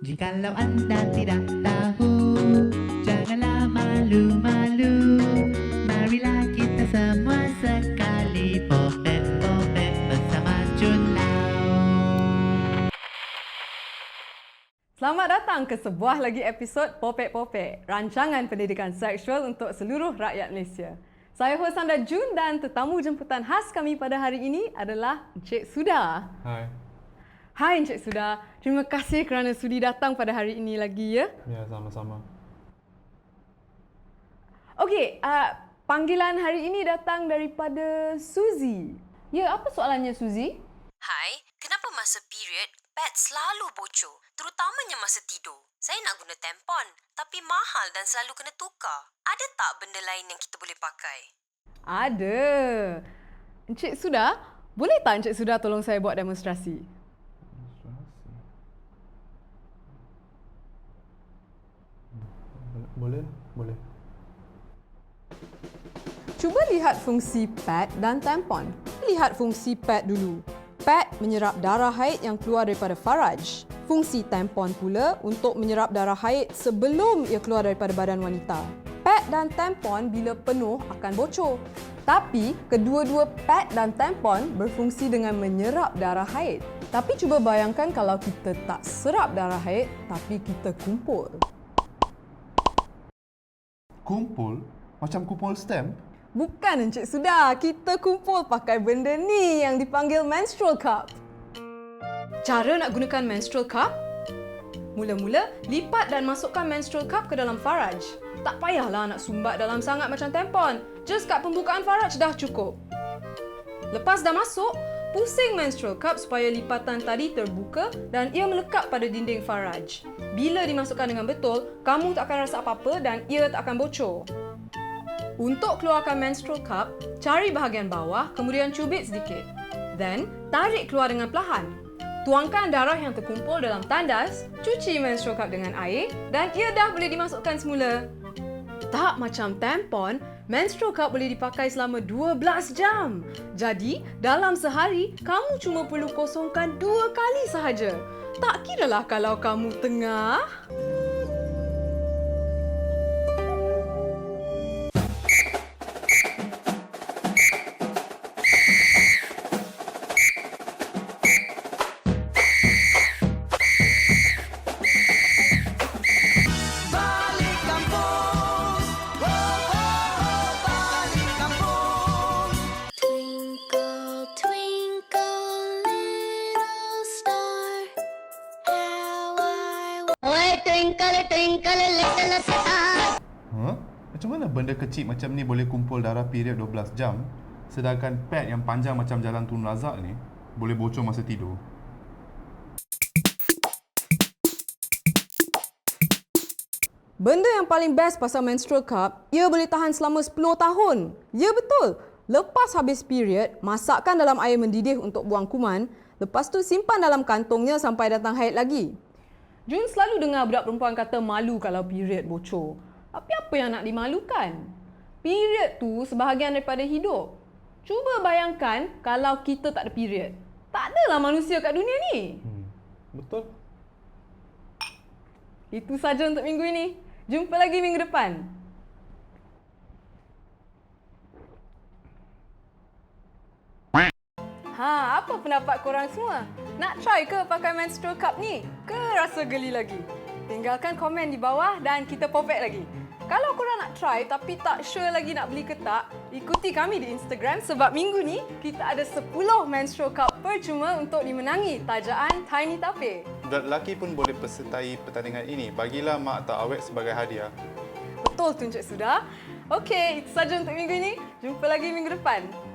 Jikalau anda tidak tahu, janganlah malu-malu. Marilah kita semua sekali popet-popet bersama Jun Lau. Selamat datang ke sebuah lagi episod Popek Popek, rancangan pendidikan seksual untuk seluruh rakyat Malaysia. Saya hos anda Jun dan tetamu jemputan khas kami pada hari ini adalah Encik Suda. Hai. Hai Encik Suda, terima kasih kerana sudi datang pada hari ini lagi ya. Ya, sama-sama. Okey, uh, panggilan hari ini datang daripada Suzy. Ya, apa soalannya Suzy? Hai, kenapa masa period pad selalu bocor? Terutamanya masa tidur. Saya nak guna tampon, tapi mahal dan selalu kena tukar. Ada tak benda lain yang kita boleh pakai? Ada. Encik Suda, boleh tak Encik Suda tolong saya buat demonstrasi? Boleh? Boleh. Cuba lihat fungsi pad dan tampon. Lihat fungsi pad dulu. Pad menyerap darah haid yang keluar daripada faraj. Fungsi tampon pula untuk menyerap darah haid sebelum ia keluar daripada badan wanita. Pad dan tampon bila penuh akan bocor. Tapi kedua-dua pad dan tampon berfungsi dengan menyerap darah haid. Tapi cuba bayangkan kalau kita tak serap darah haid tapi kita kumpul. Kumpul? Macam kumpul stamp? Bukan Encik Sudah, kita kumpul pakai benda ni yang dipanggil menstrual cup. Cara nak gunakan menstrual cup? Mula-mula, lipat dan masukkan menstrual cup ke dalam faraj. Tak payahlah nak sumbat dalam sangat macam tampon. Just kat pembukaan faraj dah cukup. Lepas dah masuk, pusing menstrual cup supaya lipatan tadi terbuka dan ia melekat pada dinding faraj. Bila dimasukkan dengan betul, kamu tak akan rasa apa-apa dan ia tak akan bocor. Untuk keluarkan menstrual cup, cari bahagian bawah kemudian cubit sedikit. Then, tarik keluar dengan perlahan. Tuangkan darah yang terkumpul dalam tandas, cuci menstrual cup dengan air dan ia dah boleh dimasukkan semula. Tak macam tampon, menstrual cup boleh dipakai selama 12 jam. Jadi, dalam sehari, kamu cuma perlu kosongkan dua kali sahaja. Tak kiralah kalau kamu tengah... twinkle, twinkle, little star. Huh? Macam mana benda kecil macam ni boleh kumpul darah period 12 jam sedangkan pad yang panjang macam jalan Tun Razak ni boleh bocor masa tidur? Benda yang paling best pasal menstrual cup, ia boleh tahan selama 10 tahun. Ya betul. Lepas habis period, masakkan dalam air mendidih untuk buang kuman, lepas tu simpan dalam kantongnya sampai datang haid lagi. Jun selalu dengar budak perempuan kata malu kalau period bocor. Tapi apa yang nak dimalukan? Period tu sebahagian daripada hidup. Cuba bayangkan kalau kita tak ada period. Tak adalah manusia kat dunia ni. Hmm. Betul? Itu saja untuk minggu ini. Jumpa lagi minggu depan. Pendapat korang semua? Nak try ke pakai menstrual cup ni? Ke rasa geli lagi? Tinggalkan komen di bawah dan kita popek lagi. Kalau korang nak try tapi tak sure lagi nak beli ke tak, ikuti kami di Instagram sebab minggu ni kita ada 10 menstrual cup percuma untuk dimenangi tajaan Tiny Tape. Budak lelaki pun boleh pesertai pertandingan ini. Bagilah mak atau awet sebagai hadiah. Betul tu Encik Sudah. Okey, itu saja untuk minggu ini. Jumpa lagi minggu depan.